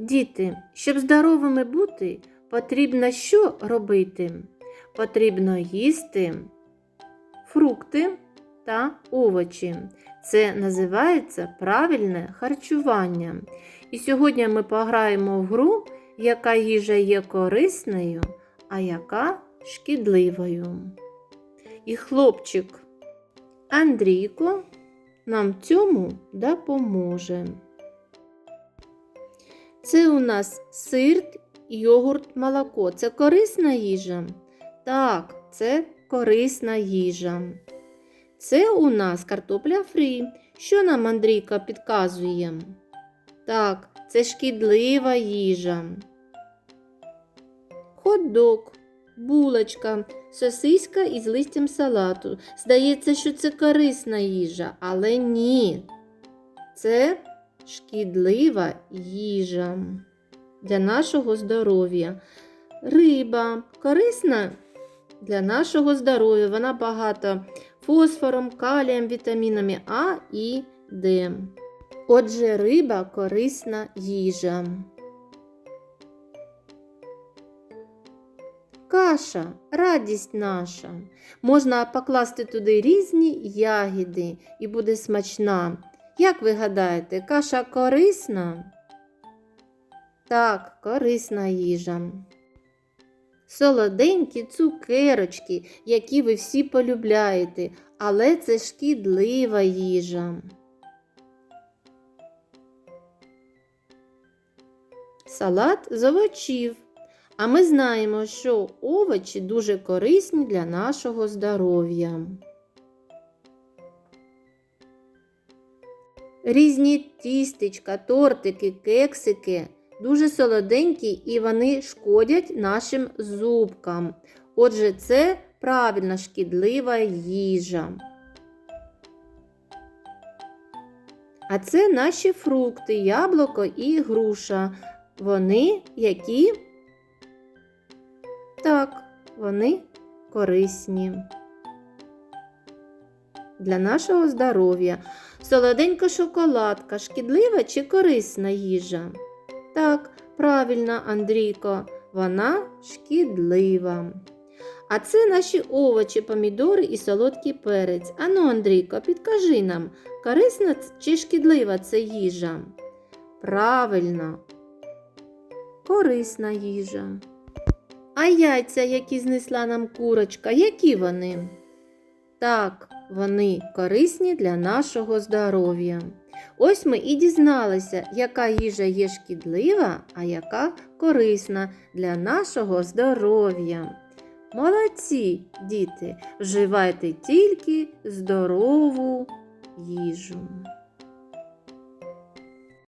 Діти, щоб здоровими бути, потрібно що робити? Потрібно їсти фрукти та овочі. Це називається правильне харчування. І сьогодні ми пограємо в гру, яка їжа є корисною, а яка шкідливою. І хлопчик Андрійко нам цьому допоможе. Це у нас сир, йогурт, молоко. Це корисна їжа? Так, це корисна їжа. Це у нас картопля фрі. Що нам Андрійка підказує? Так, це шкідлива їжа. Хот-дог, булочка, сосиска із листям салату. Здається, що це корисна їжа, але ні. Це шкідлива їжа для нашого здоров'я. Риба корисна для нашого здоров'я. Вона багата фосфором, калієм, вітамінами А і Д. Отже, риба корисна їжа. Каша радість наша. Можна покласти туди різні ягіди і буде смачна. Як ви гадаєте, каша корисна? Так, корисна їжа. Солоденькі цукерочки, які ви всі полюбляєте, але це шкідлива їжа. Салат з овочів. А ми знаємо, що овочі дуже корисні для нашого здоров'я. Різні тістечка, тортики, кексики дуже солоденькі і вони шкодять нашим зубкам. Отже, це правильно шкідлива їжа. А це наші фрукти, яблуко і груша. Вони які? Так, вони корисні. Для нашого здоров'я. Солоденька шоколадка шкідлива чи корисна їжа? Так, правильно, Андрійко, вона шкідлива. А це наші овочі, помідори і солодкий перець. Ану, Андрійко, підкажи нам, корисна чи шкідлива це їжа? Правильно, корисна їжа. А яйця, які знесла нам курочка, які вони? Так, вони корисні для нашого здоров'я. Ось ми і дізналися, яка їжа є шкідлива, а яка корисна для нашого здоров'я. Молодці, діти, вживайте тільки здорову їжу.